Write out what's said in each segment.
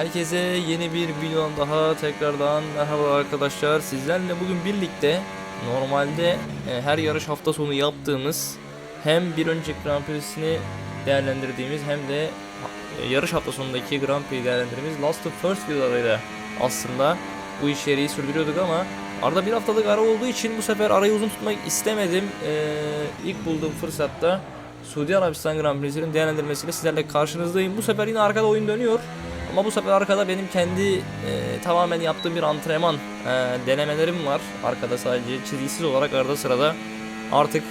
Herkese yeni bir videodan daha tekrardan merhaba arkadaşlar. Sizlerle bugün birlikte normalde e, her yarış hafta sonu yaptığımız hem bir önceki Grand Prix'sini değerlendirdiğimiz hem de e, yarış hafta sonundaki Grand Prix değerlendirdiğimiz Last of First videolarıyla aslında bu içeriği sürdürüyorduk ama arada bir haftalık ara olduğu için bu sefer arayı uzun tutmak istemedim. E, ilk bulduğum fırsatta Suudi Arabistan Grand Prix'sinin değerlendirmesiyle sizlerle karşınızdayım. Bu sefer yine arkada oyun dönüyor. Ama bu sefer arkada benim kendi e, tamamen yaptığım bir antrenman e, denemelerim var. Arkada sadece çizgisiz olarak arada sırada artık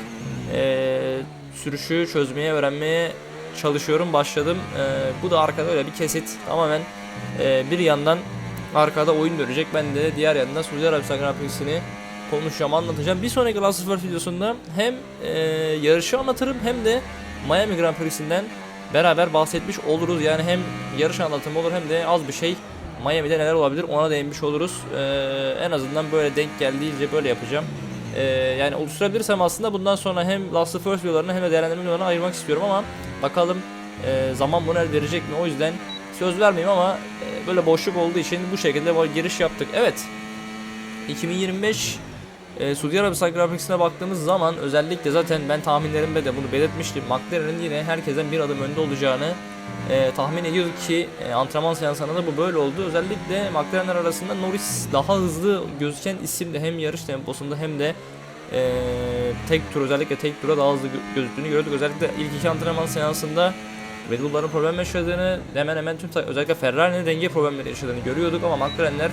e, sürüşü çözmeye öğrenmeye çalışıyorum. Başladım. E, bu da arkada öyle bir kesit. Tamamen e, bir yandan arkada oyun dönecek. Ben de diğer yandan Suudi Arabistan Grand konuşacağım, anlatacağım. Bir sonraki Last of videosunda hem e, yarışı anlatırım hem de Miami Grand Prix'sinden beraber bahsetmiş oluruz. Yani hem yarış anlatımı olur hem de az bir şey Miami'de neler olabilir ona değinmiş oluruz. E, en azından böyle denk geldiğince böyle yapacağım. E, yani oluşturabilirsem aslında bundan sonra hem Last of Us videolarını hem de değerlendirme videolarını ayırmak istiyorum ama bakalım e, zaman bunu el verecek mi? O yüzden söz vermeyeyim ama e, böyle boşluk olduğu için bu şekilde böyle giriş yaptık. Evet. 2025 e, Suudi Arabistan Grand Prix'sine baktığımız zaman özellikle zaten ben tahminlerimde de bunu belirtmiştim. McLaren'in yine herkesten bir adım önde olacağını e, tahmin ediyorduk ki e, antrenman seansında da bu böyle oldu. Özellikle McLaren'ler arasında Norris daha hızlı gözüken isim de hem yarış temposunda hem de e, tek tur özellikle tek tura daha hızlı gö- gözüktüğünü gördük. Özellikle ilk iki antrenman seansında Red Bull'ların problem yaşadığını hemen hemen tüm özellikle Ferrari'nin denge problemleri yaşadığını görüyorduk ama McLaren'ler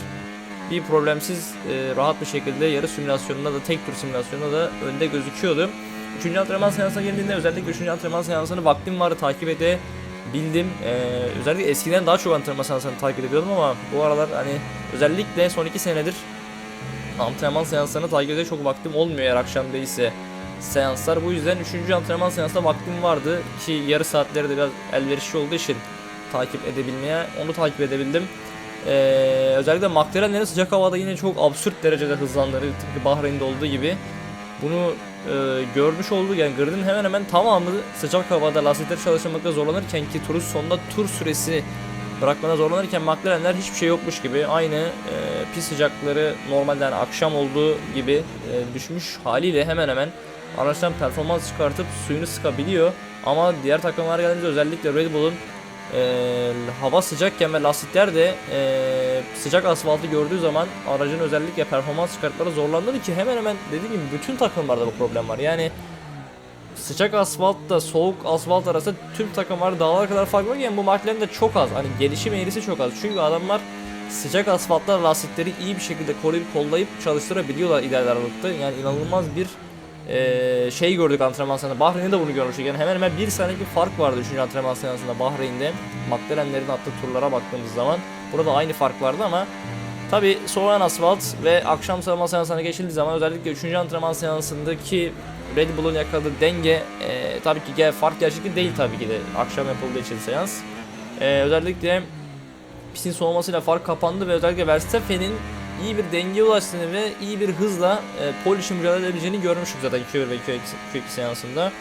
bir problemsiz e, rahat bir şekilde yarış simülasyonunda da tek tur simülasyonunda da önde gözüküyordu. Üçüncü antrenman seansına geldiğinde özellikle üçüncü antrenman seansını vaktim vardı takip edebildim. E, özellikle eskiden daha çok antrenman seansını takip ediyordum ama bu aralar hani özellikle son iki senedir antrenman seanslarını takip edecek çok vaktim olmuyor eğer akşam değilse seanslar. Bu yüzden 3. antrenman seansında vaktim vardı ki yarı saatleri de biraz elverişli olduğu için takip edebilmeye onu takip edebildim. Ee, özellikle McLaren'lerin sıcak havada yine çok absürt derecede hızlandırdı tıpkı Bahreyn'de olduğu gibi. Bunu e, görmüş olduk yani gridin hemen hemen tamamı sıcak havada lastikler çalışmakta zorlanırken ki turun sonunda tur süresi bırakmada zorlanırken McLaren'ler hiçbir şey yokmuş gibi aynı e, pis sıcakları normalden akşam olduğu gibi e, düşmüş haliyle hemen hemen araçtan performans çıkartıp suyunu sıkabiliyor. Ama diğer takımlara geldiğimizde özellikle Red Bull'un e, hava sıcakken ve lastikler de e, sıcak asfaltı gördüğü zaman aracın özellikle performans çıkartmaları zorlandığını ki hemen hemen dediğim gibi bütün takımlarda bu problem var. Yani sıcak asfaltla soğuk asfalt arasında tüm takımlar dağlar kadar fark varken bu McLaren'de de çok az. Hani gelişim eğrisi çok az. Çünkü adamlar sıcak asfaltlar lastikleri iyi bir şekilde koruyup kollayıp çalıştırabiliyorlar ileride aralıkta. Yani inanılmaz bir eee, şey gördük antrenman sırasında. Bahreyn'de de bunu görmüştük. Yani hemen hemen bir saniye bir fark vardı 3. antrenman sırasında Bahreyn'de. McLaren'lerin attığı turlara baktığımız zaman. Burada aynı fark vardı ama Tabi soğuyan asfalt ve akşam savunma seansına geçildiği zaman özellikle 3. antrenman seansındaki Red Bull'un yakaladığı denge e, tabii ki gel fark gerçekten değil tabii ki de akşam yapıldığı için seans. E, özellikle pistin soğumasıyla fark kapandı ve özellikle Verstappen'in iyi bir dengeye ulaştığını ve iyi bir hızla e, pole için mücadele edebileceğini görmüştük zaten Q1 ve Q2, Q2 seansında.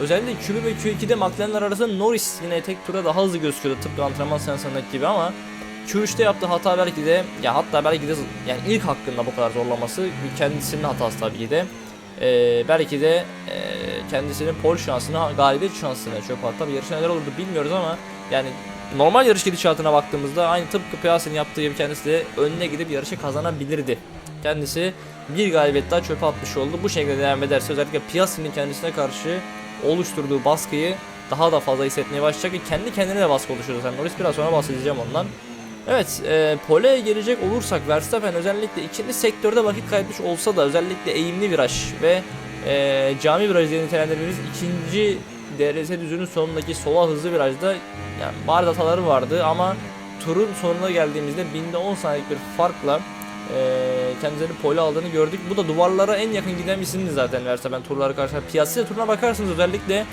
Özellikle Q1 ve Q2'de McLaren'lar arasında Norris yine tek tura daha hızlı gözüküyordu tıpkı antrenman seansındaki gibi ama Q3'te yaptığı hata belki de ya hatta belki de yani ilk hakkında bu kadar zorlaması kendisinin hatası tabii ki de. Ee, belki de e, kendisinin pole şansını, galibiyet şansını çöpe attı. Tabii yarışta neler olurdu bilmiyoruz ama yani normal yarış gidişatına baktığımızda aynı tıpkı Piastri'nin yaptığı gibi kendisi de önüne gidip yarışı kazanabilirdi. Kendisi bir galibiyet daha çöpe atmış oldu. Bu şekilde devam ederse özellikle Piastri'nin kendisine karşı oluşturduğu baskıyı daha da fazla hissetmeye başlayacak ve kendi kendine de baskı oluşturdu. Sen Norris biraz sonra bahsedeceğim ondan. Evet, e, pole gelecek olursak Verstappen özellikle ikinci sektörde vakit kaybetmiş olsa da özellikle eğimli viraj ve e, cami virajı diye nitelendirdiğimiz ikinci DRS düzünün sonundaki sola hızlı virajda yani bariz hataları vardı ama turun sonuna geldiğimizde binde 10 saniyelik bir farkla e, kendilerini pole aldığını gördük. Bu da duvarlara en yakın giden isimdi zaten Verstappen turları karşı. Piyasaya turuna bakarsanız özellikle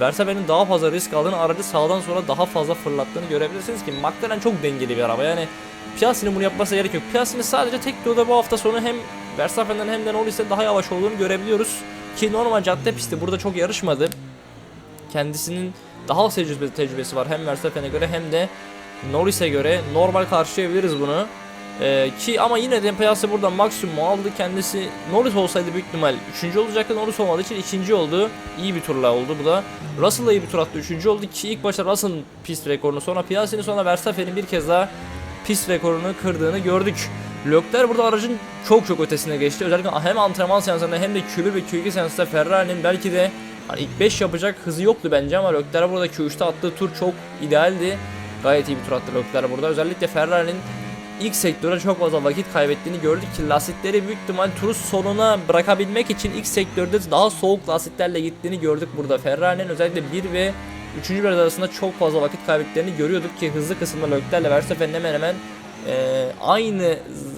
Verstappen'in daha fazla risk aldığını, aracı sağdan sola daha fazla fırlattığını görebilirsiniz ki McLaren çok dengeli bir araba. Yani Piastri'nin bunu yapması gerek yok. Piastri'nin sadece tek turda bu hafta sonu hem Verstappen'den hem de Norris'ten daha yavaş olduğunu görebiliyoruz. Ki normal cadde pisti burada çok yarışmadı. Kendisinin daha az tecrübesi, tecrübesi var hem Verstappen'e göre hem de Norris'e göre normal karşılayabiliriz bunu. Ee, ki ama yine de Piastri burada maksimum aldı kendisi Norris olsaydı büyük ihtimal 3. olacaktı Norris olmadığı için ikinci oldu iyi bir turla oldu bu da Russell da iyi bir tur attı 3. oldu ki ilk başta Russell'ın pist rekorunu sonra Piastri'nin sonra Verstappen'in bir kez daha pist rekorunu kırdığını gördük Leclerc burada aracın çok çok ötesine geçti özellikle hem antrenman seanslarında hem de Q1 ve Q2 seansında Ferrari'nin belki de hani ilk 5 yapacak hızı yoktu bence ama Leclerc burada Q3'te attığı tur çok idealdi gayet iyi bir tur attı Leclerc burada özellikle Ferrari'nin ilk sektöre çok fazla vakit kaybettiğini gördük ki lastikleri büyük ihtimal turun sonuna bırakabilmek için ilk sektörde daha soğuk lastiklerle gittiğini gördük burada. Ferrari'nin özellikle 1 ve 3. viraj arasında çok fazla vakit kaybettiklerini görüyorduk ki hızlı kısımda Leclerc'le Verstappen'in hemen hemen e, aynı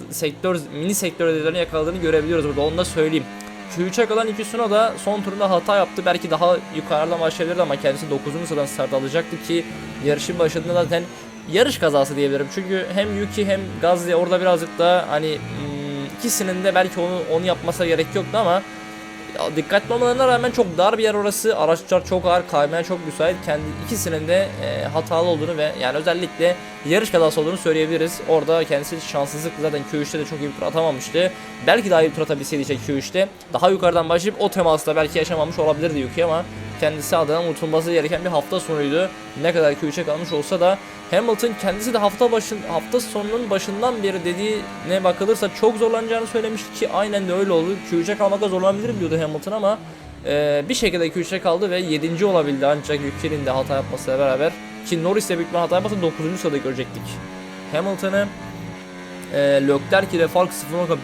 sektör mini sektör yakaladığını görebiliyoruz burada onu da söyleyeyim. Q3'e kalan iki da son turunda hata yaptı. Belki daha yukarıdan başlayabilirdi ama kendisi 9. sıradan start alacaktı ki yarışın başında zaten yarış kazası diyebilirim. Çünkü hem Yuki hem Gazze orada birazcık da hani hmm, ikisinin de belki onu onu yapmasa gerek yoktu ama dikkatli olmalarına rağmen çok dar bir yer orası. Araçlar çok ağır, kaymaya çok müsait. Kendi ikisinin de e, hatalı olduğunu ve yani özellikle yarış kazası olduğunu söyleyebiliriz. Orada kendisi şanssızlık zaten Q3'te de çok iyi bir tur atamamıştı. Belki daha iyi bir tur atabilseydi işte Q3'te. Daha yukarıdan başlayıp o temasla belki yaşamamış olabilirdi Yuki ama kendisi adına unutulması gereken bir hafta sonuydu. Ne kadar Q3'e kalmış olsa da Hamilton kendisi de hafta başın hafta sonunun başından beri dediğine bakılırsa çok zorlanacağını söylemişti ki aynen de öyle oldu. Q3'e kalmakta zorlanabilirim diyordu Hamilton ama e, bir şekilde Q3'e kaldı ve 7. olabildi ancak Yuki'nin de hata yapmasıyla beraber ki Norris de büyük bir hata yapmasa 9. sırada görecektik. Hamilton'ı e, Leclerc ile fark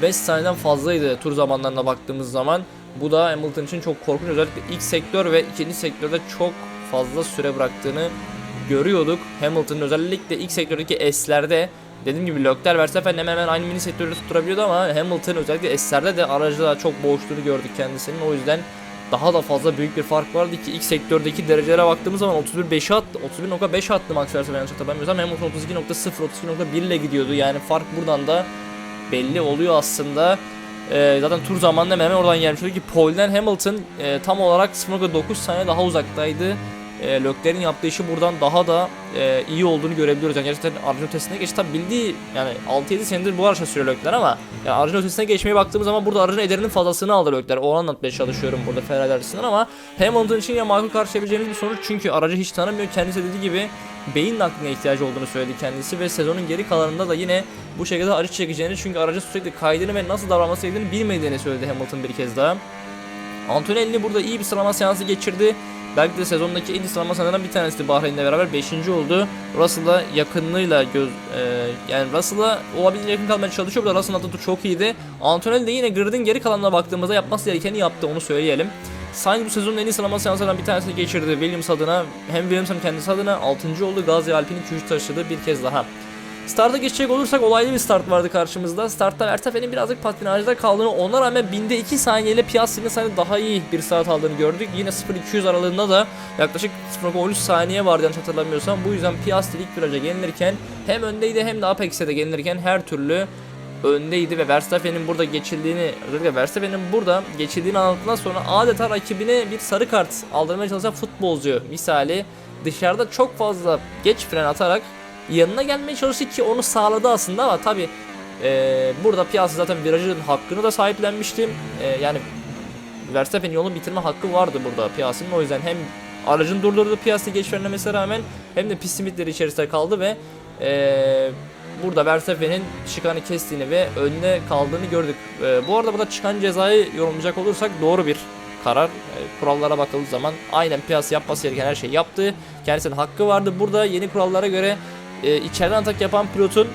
0.5 saniyeden fazlaydı tur zamanlarına baktığımız zaman. Bu da Hamilton için çok korkunç. Özellikle ilk sektör ve ikinci sektörde çok fazla süre bıraktığını görüyorduk. Hamilton'ın özellikle ilk sektördeki S'lerde dediğim gibi Leclerc Verstappen hemen hemen aynı mini sektörü tutturabiliyordu ama Hamilton özellikle S'lerde de aracı çok boğuştuğunu gördük kendisinin. O yüzden daha da fazla büyük bir fark vardı ki ilk sektördeki derecelere baktığımız zaman 31.5'e attı. 31.5 attı Max Verstappen yanlış hatırlamıyorsam. Hamilton 32.0 32.1 ile gidiyordu. Yani fark buradan da belli oluyor aslında. Ee, zaten tur zamanında hemen oradan gelmiş oldu ki Paul'den Hamilton e, tam olarak 0.9 saniye daha uzaktaydı. E, Leclerc'in yaptığı işi buradan daha da e, iyi olduğunu görebiliyoruz. Yani gerçekten aracın ötesine geçti. Tabi bildiği yani 6-7 senedir bu araçla sürüyor Leclerc ama yani aracın ötesine geçmeye baktığımız zaman burada aracın ederinin fazlasını aldı Leclerc. O anlatmaya çalışıyorum burada Ferrari açısından ama Hamilton için ya makul karşılayabileceğiniz bir sonuç çünkü aracı hiç tanımıyor. Kendisi dediği gibi beyin nakline ihtiyacı olduğunu söyledi kendisi ve sezonun geri kalanında da yine bu şekilde aracı çekeceğini çünkü aracın sürekli kaydını ve nasıl davranması gerektiğini bilmediğini söyledi Hamilton bir kez daha. Antonelli burada iyi bir sıralama seansı geçirdi. Belki de sezondaki en iyi sıralama seanlarından bir tanesi Bahreyn'le beraber 5. oldu. Russell'a yakınlığıyla göz e, yani Russell'a olabildiğince yakın kalmaya çalışıyor. Burada Russell'ın attığı çok iyiydi. Antonelli de yine grid'in geri kalanına baktığımızda yapması gerekeni yaptı onu söyleyelim. Sainz bu sezonun en iyi sıralama seanslarından bir tanesini geçirdi Williams adına. Hem Williams hem kendisi adına 6. oldu. Gazi Alpine'i 2 taşıdı bir kez daha. Starta geçecek olursak olaylı bir start vardı karşımızda. Startta Verstappen'in birazcık patinajda kaldığını ona rağmen binde 2 saniyeyle Piastri'nin sanki daha iyi bir start aldığını gördük. Yine 0-200 aralığında da yaklaşık 0.13 saniye vardı yanlış hatırlamıyorsam. Bu yüzden Piastri ilk viraja gelinirken hem öndeydi hem de Apex'e de gelinirken her türlü öndeydi ve Verstappen'in burada geçildiğini özellikle Verstappen'in burada geçildiğini anlattıktan sonra adeta rakibine bir sarı kart aldırmaya çalışan futbolcu misali dışarıda çok fazla geç fren atarak yanına gelmeye çalıştı ki onu sağladı aslında ama tabi e, burada Piastri zaten virajın hakkını da sahiplenmişti. E, yani Verstappen'in yolunu bitirme hakkı vardı burada Piastri'nin o yüzden hem aracın durdurduğu Piastri geç frenlemesine rağmen hem de pist limitleri içerisinde kaldı ve e, burada Verstappen'in çıkanı kestiğini ve önde kaldığını gördük. E, bu arada burada çıkan cezayı yorumlayacak olursak doğru bir karar. E, kurallara bakıldığı zaman aynen Piastri yapması gereken her şeyi yaptı. Kendisinin hakkı vardı. Burada yeni kurallara göre e, içeriden atak yapan pilotun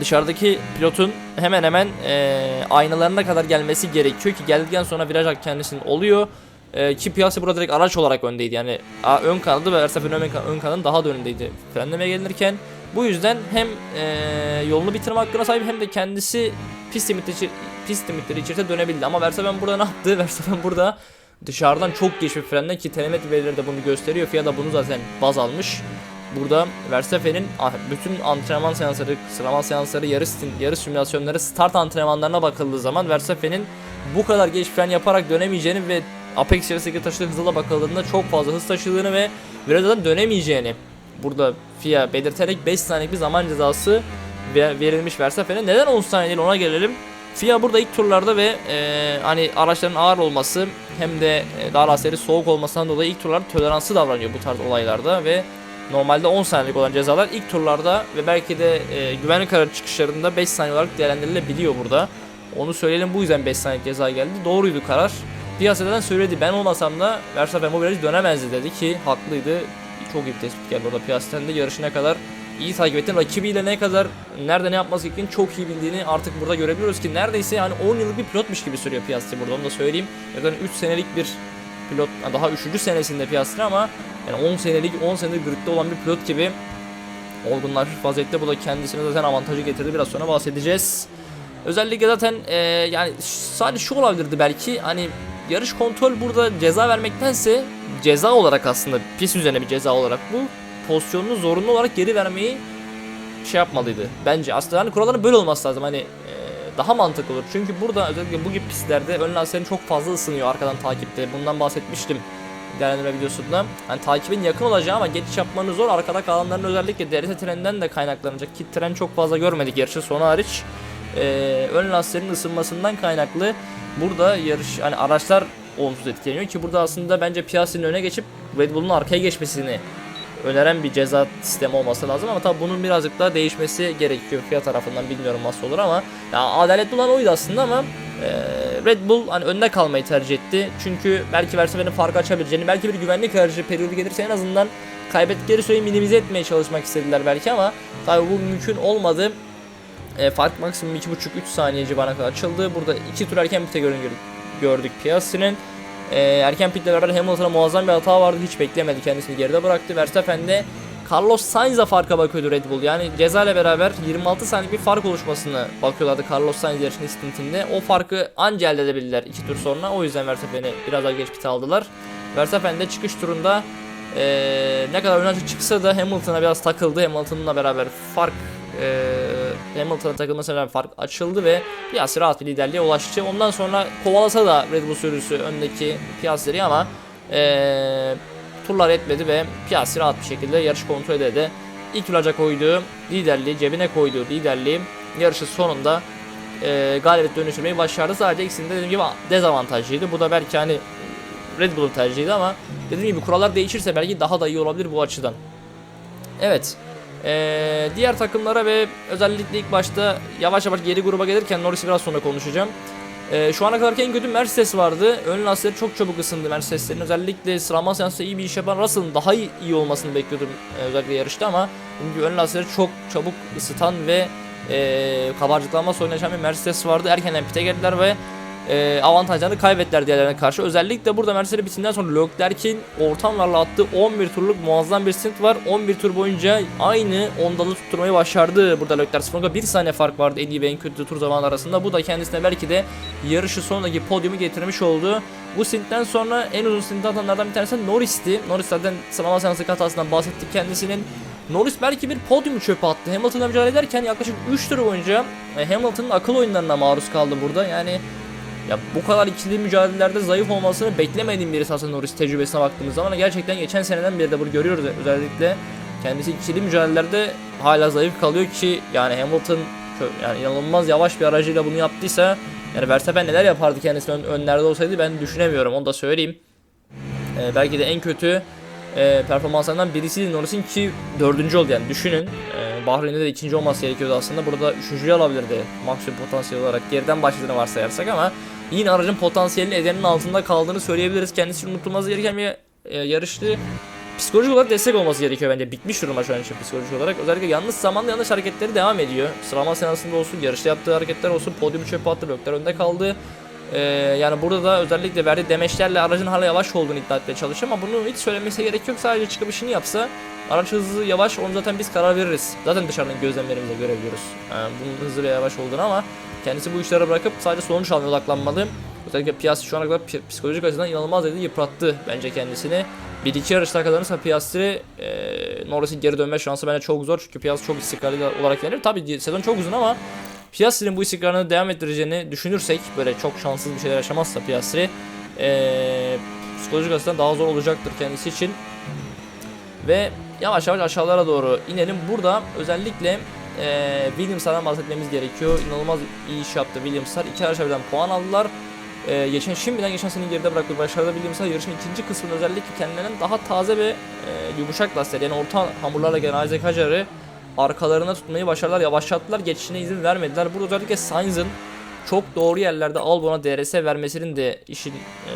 dışarıdaki pilotun hemen hemen e, aynalarına kadar gelmesi gerekiyor ki geldikten sonra viraj kendisinin oluyor. E, ki Piastri burada direkt araç olarak öndeydi yani a, ön kanadı ve Verstappen ön, ön kanadın daha da önündeydi frenlemeye gelirken. Bu yüzden hem e, yolunu bitirme hakkına sahip hem de kendisi pist limitleri, pist limitleri içerisinde dönebildi. Ama Verstappen burada ne yaptı? Verstappen burada dışarıdan çok geç bir frenle ki telemetri verileri de bunu gösteriyor. FIA da bunu zaten baz almış. Burada Verstappen'in ah, bütün antrenman seansları, sıralama seansları, yarış, yarış simülasyonları, start antrenmanlarına bakıldığı zaman Verstappen'in bu kadar geç fren yaparak dönemeyeceğini ve Apex içerisindeki taşıdığı hızla bakıldığında çok fazla hız taşıdığını ve virajadan dönemeyeceğini burada FIA belirterek 5 saniyelik bir zaman cezası ve- verilmiş Verstappen'e. Neden 10 saniye değil ona gelelim. FIA burada ilk turlarda ve e, hani araçların ağır olması hem de e, daha lastikleri soğuk olmasından dolayı ilk turlarda toleransı davranıyor bu tarz olaylarda ve normalde 10 saniyelik olan cezalar ilk turlarda ve belki de e, güvenlik aracı çıkışlarında 5 saniye olarak değerlendirilebiliyor burada. Onu söyleyelim bu yüzden 5 saniye ceza geldi. Doğruydu karar. Piyasadan söyledi ben olmasam da Verstappen bu virajı dönemezdi dedi ki haklıydı. Çok iyi bir tespit geldi orada piyasadan da yarışı ne kadar iyi takip ettin. Rakibiyle ne kadar nerede ne yapması gerektiğini çok iyi bildiğini artık burada görebiliyoruz ki neredeyse yani 10 yıllık bir pilotmuş gibi sürüyor Piastri burada onu da söyleyeyim. Zaten 3 senelik bir pilot daha 3. senesinde Piastri ama yani 10 senelik 10 senedir gridde olan bir pilot gibi olgunlaşmış vaziyette bu da kendisine zaten avantajı getirdi biraz sonra bahsedeceğiz. Özellikle zaten e, yani sadece şu olabilirdi belki hani yarış kontrol burada ceza vermektense ceza olarak aslında pis üzerine bir ceza olarak bu pozisyonunu zorunlu olarak geri vermeyi şey yapmalıydı. Bence aslında hani kuralların böyle olması lazım. Hani e, daha mantıklı olur. Çünkü burada özellikle bu gibi pistlerde ön lastiklerin çok fazla ısınıyor arkadan takipte. Bundan bahsetmiştim değerlendirme videosunda. Hani takibin yakın olacağı ama geçiş yapmanız zor. Arkada kalanların özellikle DRS trenden de kaynaklanacak ki tren çok fazla görmedik yarışın sonu hariç. E, ön lastiklerin ısınmasından kaynaklı burada yarış hani araçlar olumsuz etkileniyor ki burada aslında bence Piastri'nin öne geçip Red Bull'un arkaya geçmesini öneren bir ceza sistemi olması lazım ama tabi bunun birazcık daha değişmesi gerekiyor fiyat tarafından bilmiyorum nasıl olur ama ya adaletli olan oydu aslında ama e, Red Bull hani önde kalmayı tercih etti. Çünkü belki Verstappen'in fark açabileceğini belki bir güvenlik aracı periyodu gelirse en azından kaybettikleri süreyi minimize etmeye çalışmak istediler belki ama tabi bu mümkün olmadı. E, fark maksimum 2.5-3 saniye civarına kadar açıldı. Burada iki tur erken pite görün- gördük Piastri'nin. E, erken pitle beraber Hamilton'a muazzam bir hata vardı. Hiç beklemedi kendisini geride bıraktı. Verstappen de Carlos Sainz'a farka bakıyordu Red Bull. Yani ceza ile beraber 26 saniye bir fark oluşmasını bakıyorlardı Carlos Sainz yarışın istintinde. O farkı anca elde edebildiler 2 tur sonra. O yüzden Verstappen'i biraz daha geç pite aldılar. Verstappen de çıkış turunda e, ne kadar öne çıksa da Hamilton'a biraz takıldı. Hamilton'la beraber fark e, Hamilton'a takılmasına rağmen fark açıldı ve Piastri rahat bir liderliğe ulaştı. Ondan sonra kovalasa da Red Bull sürücüsü öndeki Piastri'yi ama e, turlar etmedi ve Piastri rahat bir şekilde yarışı kontrol edildi. İlk viraja koyduğu liderliği, cebine koyduğu liderliği yarışın sonunda e, galibiyet dönüştürmeyi başardı. Sadece ikisinde dediğim gibi dezavantajlıydı. Bu da belki hani Red Bull'un tercihiydi ama dediğim gibi kurallar değişirse belki daha da iyi olabilir bu açıdan. Evet. Ee, diğer takımlara ve özellikle ilk başta yavaş yavaş geri gruba gelirken Norris'i biraz sonra konuşacağım. Ee, şu ana kadar en kötü Mercedes vardı. Ön lastikleri çok çabuk ısındı Mercedes'lerin. Özellikle sıralama seansında iyi bir iş yapan Russell'ın daha iyi, iyi olmasını bekliyordum e, özellikle yarışta ama çünkü ön lastikleri çok çabuk ısıtan ve e, kabarcıklanma sorunu yaşayan bir Mercedes vardı. Erkenden pite geldiler ve e, avantajlarını kaybettiler diğerlerine karşı. Özellikle burada Mercedes bitinden sonra Leclerc'in ortamlarla attığı 11 turluk muazzam bir stint var. 11 tur boyunca aynı ondalı tutturmayı başardı burada Leclerc. Sonunda 1 saniye fark vardı en iyi ve en kötü tur zamanı arasında. Bu da kendisine belki de yarışı sonundaki podyumu getirmiş oldu. Bu stintten sonra en uzun stint atanlardan bir tanesi Norris'ti. Norris zaten sıralama seansı hatasından bahsettik kendisinin. Norris belki bir podyumu çöpe attı. Hamilton'la mücadele ederken yaklaşık 3 tur boyunca e, Hamilton'ın akıl oyunlarına maruz kaldı burada. Yani ya bu kadar ikili mücadelelerde zayıf olmasını beklemediğim birisi aslında Norris tecrübesine baktığımız zaman gerçekten geçen seneden beri de bunu görüyoruz özellikle kendisi ikili mücadelelerde hala zayıf kalıyor ki yani Hamilton yani inanılmaz yavaş bir aracıyla bunu yaptıysa yani Verstappen neler yapardı kendisi ön, önlerde olsaydı ben düşünemiyorum onu da söyleyeyim. Ee, belki de en kötü e, performanslarından birisi Norris'in ki dördüncü oldu yani düşünün. E, Bahreyn'de de ikinci olması gerekiyordu aslında. Burada üçüncüyü alabilirdi maksimum potansiyel olarak geriden başladığını varsayarsak ama yine aracın potansiyelinin edenin altında kaldığını söyleyebiliriz. Kendisi için unutulması gereken bir e, yarıştı. Psikolojik olarak destek olması gerekiyor bence. Bitmiş durumda şu an için psikolojik olarak. Özellikle yanlış zamanda yanlış hareketleri devam ediyor. Sıralama seansında olsun, yarışta yaptığı hareketler olsun, podyumu çöpe attı, Lökler önde kaldı. Ee, yani burada da özellikle verdiği demeçlerle aracın hala yavaş olduğunu iddia etmeye çalışıyor ama bunu hiç söylemesi gerek yok. Sadece çıkıp işini yapsa araç hızlı yavaş onu zaten biz karar veririz. Zaten dışarıdan gözlemlerimize görebiliyoruz. Yani bunun hızlı ve yavaş olduğunu ama kendisi bu işlere bırakıp sadece sonuç almaya odaklanmalı. Özellikle Piastri şu ana kadar psikolojik açıdan inanılmaz dedi yıprattı bence kendisini. Bir iki yarışta kazanırsa Piastri e, Norris'in geri dönme şansı bence çok zor çünkü Piastri çok istikrarlı olarak gelir. Tabii sezon çok uzun ama Piastri'nin bu istikrarını devam ettireceğini düşünürsek böyle çok şanssız bir şeyler yaşamazsa Piastri e, psikolojik açıdan daha zor olacaktır kendisi için. Ve yavaş yavaş aşağılara doğru inelim. Burada özellikle e, Williams'dan bahsetmemiz gerekiyor. İnanılmaz iyi iş yaptı Williams'lar. İki yarışa birden puan aldılar. E, geçen şimdiden geçen seneyi geride bırakıp başarılı Williams'lar yarışın ikinci kısmında özellikle kendilerinin daha taze ve e, yumuşak lastikler yani orta hamurlarla gelen Isaac Hajar'ı arkalarına tutmayı başardılar. Yavaşlattılar. Geçişine izin vermediler. Burada özellikle Sainz'ın çok doğru yerlerde Albon'a DRS vermesinin de işin e,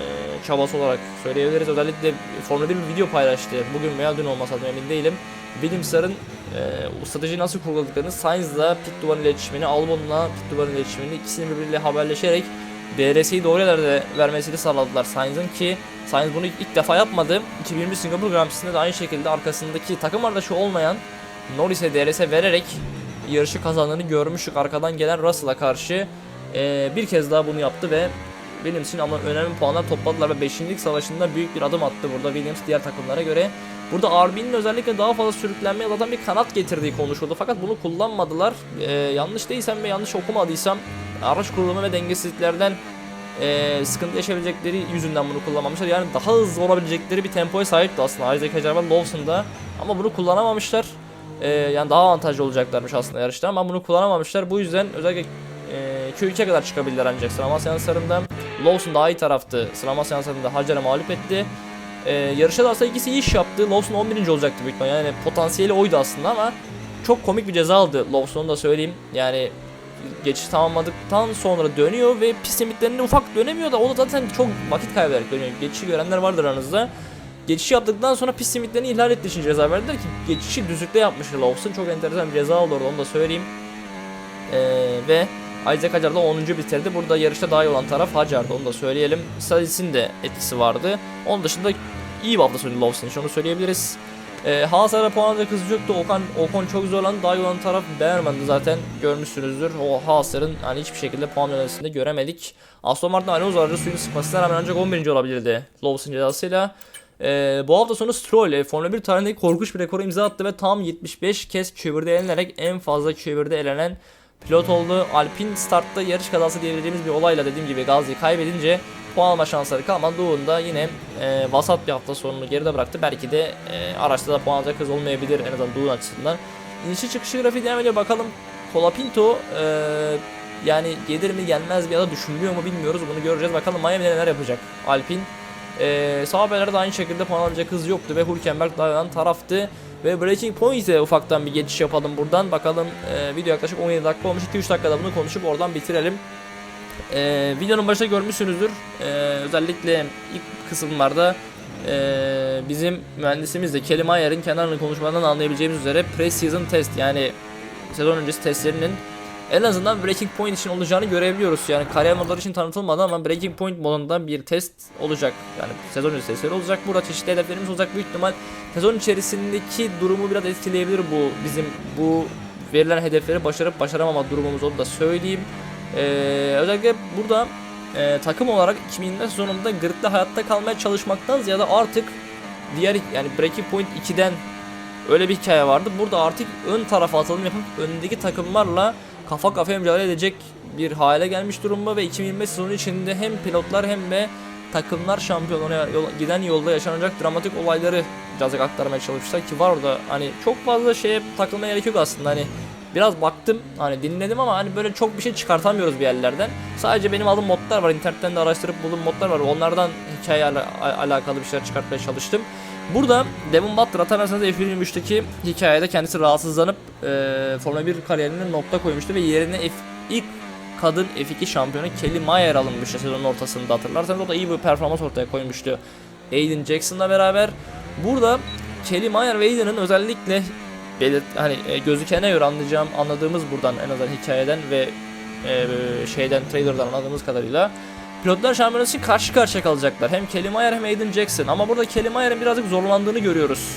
çabası olarak söyleyebiliriz. Özellikle Formula 1 bir video paylaştı. Bugün veya dün olmasa da emin değilim. Williams'ların e, strateji nasıl kurguladıklarını Sainz'la pit duvarı iletişimini, Albon'la pit duvarı iletişimini ikisini birbiriyle haberleşerek DRS'yi doğru yerlerde vermesini sağladılar Sainz'ın ki Sainz bunu ilk defa yapmadı. 2020 Singapur Grand Prix'sinde de aynı şekilde arkasındaki takım arkadaşı olmayan Norris'e DRS vererek yarışı kazandığını görmüştük. Arkadan gelen Russell'a karşı e, bir kez daha bunu yaptı ve için ama önemli puanlar topladılar ve 5. savaşında büyük bir adım attı burada Williams diğer takımlara göre. Burada RB'nin özellikle daha fazla sürüklenmeye zaten bir kanat getirdiği konuşuldu fakat bunu kullanmadılar. E, yanlış değilsem ve yanlış okumadıysam araç kurulumu ve dengesizliklerden e, sıkıntı yaşayabilecekleri yüzünden bunu kullanmamışlar. Yani daha hızlı olabilecekleri bir tempoya sahipti aslında Isaac Hajar ve Lawson'da ama bunu kullanamamışlar. E, yani daha avantajlı olacaklarmış aslında yarışta ama bunu kullanamamışlar. Bu yüzden özellikle e, Q2'ye kadar çıkabilirler ancak sıralama seanslarında. Lawson daha iyi taraftı. Sıralama seanslarında Hajar'a mağlup etti. E, yarışta da aslında ikisi iyi iş yaptı. Lawson 11. olacaktı büyük ihtimalle. Yani potansiyeli oydu aslında ama çok komik bir ceza aldı Lawson'u da söyleyeyim. Yani geçiş tamamladıktan sonra dönüyor ve pist limitlerinde ufak dönemiyor da o da zaten çok vakit kaybederek dönüyor. Geçişi görenler vardır aranızda. Geçişi yaptıktan sonra pist limitlerini ihlal ettiği için ceza verdiler ki geçişi düzlükte yapmış Lawson. Çok enteresan bir ceza orada onu da söyleyeyim. Ee, ve Isaac Hajar da 10. bitirdi. Burada yarışta daha iyi olan taraf Hajar'dı onu da söyleyelim. Sadis'in de etkisi vardı. Onun dışında iyi bir hafta sonu Lawson için onu söyleyebiliriz. E, Haas'a puan alacak hızı yoktu. Okan, Ocon çok zorlandı. Daha iyi olan taraf Beğenmedi zaten görmüşsünüzdür. O Haas'ların hani hiçbir şekilde puan yönelmesinde göremedik. Aston Martin Alonso aracı suyunu sıkmasına rağmen ancak 11. olabilirdi Lawson cezasıyla. Ee, bu hafta sonu Stroll e, Formula 1 tarihindeki korkunç bir rekoru imza attı ve tam 75 kez Q1'de elenerek en fazla Q1'de elenen pilot oldu. Alpine startta yarış kazası diyebileceğimiz bir olayla dediğim gibi Gazi'yi kaybedince puan alma şansları kalmadı. Doğu'nda yine e, vasat bir hafta sonunu geride bıraktı. Belki de e, araçta da puan alacak hız olmayabilir en azından Doğu açısından. İnişi çıkışı grafiği devam ediyor. Bakalım Colapinto e, yani gelir mi gelmez mi ya da düşünülüyor mu bilmiyoruz. Bunu göreceğiz. Bakalım Miami neler yapacak Alpine. E, sağ de aynı şekilde puan alacak hız yoktu ve Hülkenberg daha taraftı. Ve Breaking Point'e ufaktan bir geçiş yapalım buradan. Bakalım e, video yaklaşık 17 dakika olmuş. 2-3 dakikada bunu konuşup oradan bitirelim. E, videonun başında görmüşsünüzdür. E, özellikle ilk kısımlarda e, bizim mühendisimiz de Kelly Mayer'in kenarını konuşmadan anlayabileceğimiz üzere pre-season test yani sezon öncesi testlerinin en azından Breaking Point için olacağını görebiliyoruz. Yani kariyer modları için tanıtılmadı ama Breaking Point modunda bir test olacak. Yani sezon öncesi testleri olacak. Burada çeşitli hedeflerimiz olacak. Büyük ihtimal sezon içerisindeki durumu biraz etkileyebilir bu bizim bu verilen hedefleri başarıp başaramama durumumuz onu da söyleyeyim. Ee, özellikle burada e, takım olarak 2020 sezonunda gridde hayatta kalmaya çalışmaktan ziyade artık diğer yani Breaking Point 2'den öyle bir hikaye vardı. Burada artık ön tarafa atılım yapıp önündeki takımlarla kafa kafaya mücadele edecek bir hale gelmiş durumda ve 2025 sezonu içinde hem pilotlar hem de takımlar şampiyonluğa giden yolda yaşanacak dramatik olayları birazcık aktarmaya çalışmışlar ki var orada hani çok fazla şeye takılmaya gerek yok aslında hani biraz baktım hani dinledim ama hani böyle çok bir şey çıkartamıyoruz bir yerlerden. Sadece benim aldığım modlar var internetten de araştırıp bulduğum modlar var onlardan hikaye al alakalı bir şeyler çıkartmaya çalıştım. Burada Devon Butler hatırlarsanız F1 hikayede kendisi rahatsızlanıp e, Formula 1 kariyerine nokta koymuştu ve yerine F, ilk kadın F2 şampiyonu Kelly Mayer alınmıştı sezonun ortasında hatırlarsanız o da iyi bir performans ortaya koymuştu Aiden Jackson'la beraber. Burada Kelly Mayer ve Aiden'ın özellikle belirt hani e, gözükene göre anlayacağım anladığımız buradan en azından hikayeden ve e, şeyden trailer'dan anladığımız kadarıyla Pilotlar şampiyonası için karşı karşıya kalacaklar. Hem Kelly Mayer hem Aiden Jackson. Ama burada Kelly Mayer'in birazcık zorlandığını görüyoruz.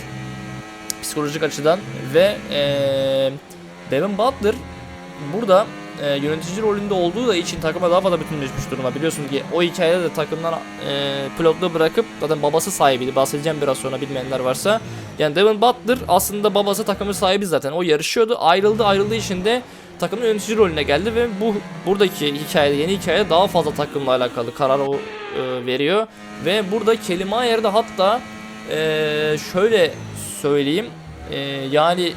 Psikolojik açıdan. Ve ee, Devin Butler burada e, yönetici rolünde olduğu da için takıma daha fazla bütünleşmiş durumda. Biliyorsun ki o hikayede de takımdan e, pilotluğu bırakıp zaten babası sahibiydi. Bahsedeceğim biraz sonra bilmeyenler varsa. Yani Devin Butler aslında babası takımın sahibi zaten. O yarışıyordu. Ayrıldı. Ayrıldığı için de takımın yönetici rolüne geldi ve bu buradaki hikayede yeni hikayede daha fazla takımla alakalı karar o e, veriyor ve burada kelime yerde hatta e, şöyle söyleyeyim e, yani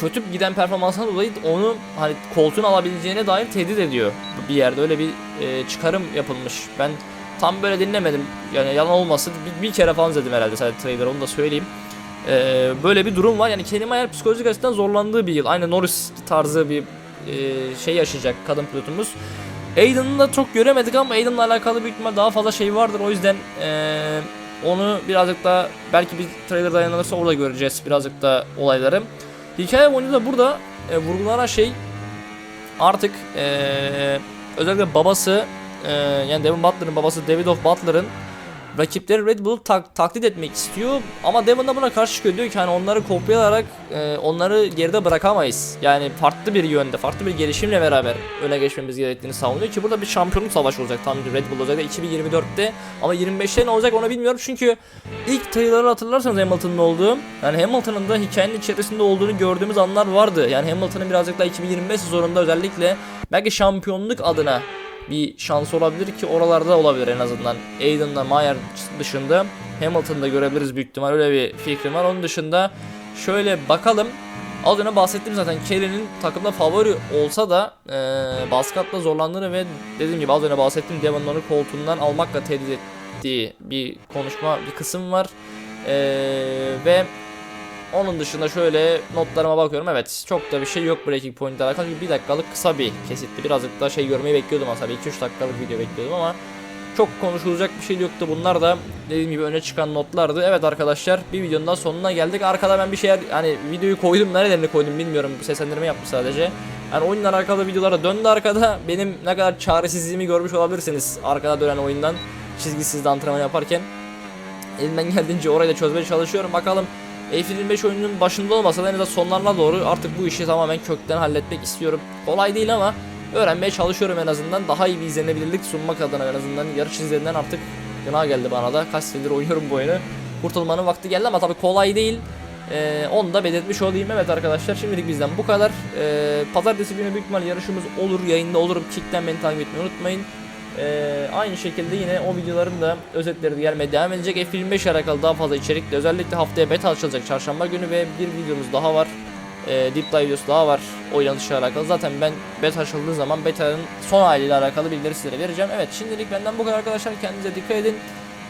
kötü giden performansından dolayı onu hani koltuğun alabileceğine dair tehdit ediyor bir yerde öyle bir e, çıkarım yapılmış. Ben tam böyle dinlemedim yani yalan olmasın bir, bir kere falan izledim herhalde sadece trailer onu da söyleyeyim. E, böyle bir durum var yani Kenny Mayer psikolojik açıdan zorlandığı bir yıl aynı Norris tarzı bir e, şey yaşayacak kadın pilotumuz. Aiden'ı da çok göremedik ama Aiden'la alakalı büyük ihtimal daha fazla şey vardır o yüzden e, onu birazcık daha belki bir trailer dayanılırsa orada göreceğiz birazcık da olayları. Hikaye boyunca da burada e, vurgulanan şey artık e, özellikle babası e, yani Devin Butler'ın babası David of Butler'ın rakipleri Red Bull'u tak- taklit etmek istiyor ama Devin de buna karşı çıkıyor diyor ki hani onları kopyalayarak e, onları geride bırakamayız. Yani farklı bir yönde, farklı bir gelişimle beraber öne geçmemiz gerektiğini savunuyor ki burada bir şampiyonluk savaşı olacak tam Red Bull özellikle 2024'te ama 25'te ne olacak onu bilmiyorum çünkü ilk trailer'ı hatırlarsanız Hamilton'ın olduğu yani Hamilton'ın da hikayenin içerisinde olduğunu gördüğümüz anlar vardı. Yani Hamilton'ın birazcık daha 2025 sezonunda özellikle belki şampiyonluk adına bir şans olabilir ki oralarda olabilir en azından. Aiden'la Mayer dışında Hamilton'da görebiliriz büyük ihtimal öyle bir fikrim var. Onun dışında şöyle bakalım. Az önce bahsettim zaten Kelly'nin takımda favori olsa da e, baskatla zorlandığını ve dediğim gibi az önce bahsettiğim Devon'un onu koltuğundan almakla tehdit ettiği bir konuşma bir kısım var. E, ve onun dışında şöyle notlarıma bakıyorum. Evet çok da bir şey yok Breaking Point ile alakalı. Bir dakikalık kısa bir kesitti. Birazcık da şey görmeyi bekliyordum aslında. 2-3 dakikalık video bekliyordum ama çok konuşulacak bir şey yoktu. Bunlar da dediğim gibi öne çıkan notlardı. Evet arkadaşlar bir videonun daha sonuna geldik. Arkada ben bir şeyler hani videoyu koydum. Nereden koydum bilmiyorum. Seslendirme yaptım sadece. Yani oyunla alakalı videolara döndü arkada. Benim ne kadar çaresizliğimi görmüş olabilirsiniz. Arkada dönen oyundan çizgisiz de antrenman yaparken. Elimden geldiğince orayı da çözmeye çalışıyorum. Bakalım F25 oyununun başında olmasa da en azından sonlarına doğru artık bu işi tamamen kökten halletmek istiyorum. Kolay değil ama öğrenmeye çalışıyorum en azından. Daha iyi bir izlenebilirlik sunmak adına en azından yarış izlerinden artık gına geldi bana da. Kaç senedir oynuyorum bu oyunu. Kurtulmanın vakti geldi ama tabii kolay değil. Ee, onu da belirtmiş olayım. Evet arkadaşlar şimdilik bizden bu kadar. Ee, pazartesi günü büyük ihtimal yarışımız olur. Yayında olurum. Kick'ten beni takip etmeyi unutmayın. Ee, aynı şekilde yine o videoların da özetleri de gelmeye devam edecek. F25 ile alakalı daha fazla içerikle özellikle haftaya beta açılacak çarşamba günü ve bir videomuz daha var. Ee, deep dive videosu daha var oynanışla alakalı. Zaten ben beta açıldığı zaman beta'nın son haliyle alakalı bilgileri sizlere vereceğim. Evet şimdilik benden bu kadar arkadaşlar. Kendinize dikkat edin.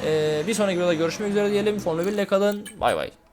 Ee, bir sonraki videoda görüşmek üzere diyelim. Formula 1 ile kalın. Bay bay.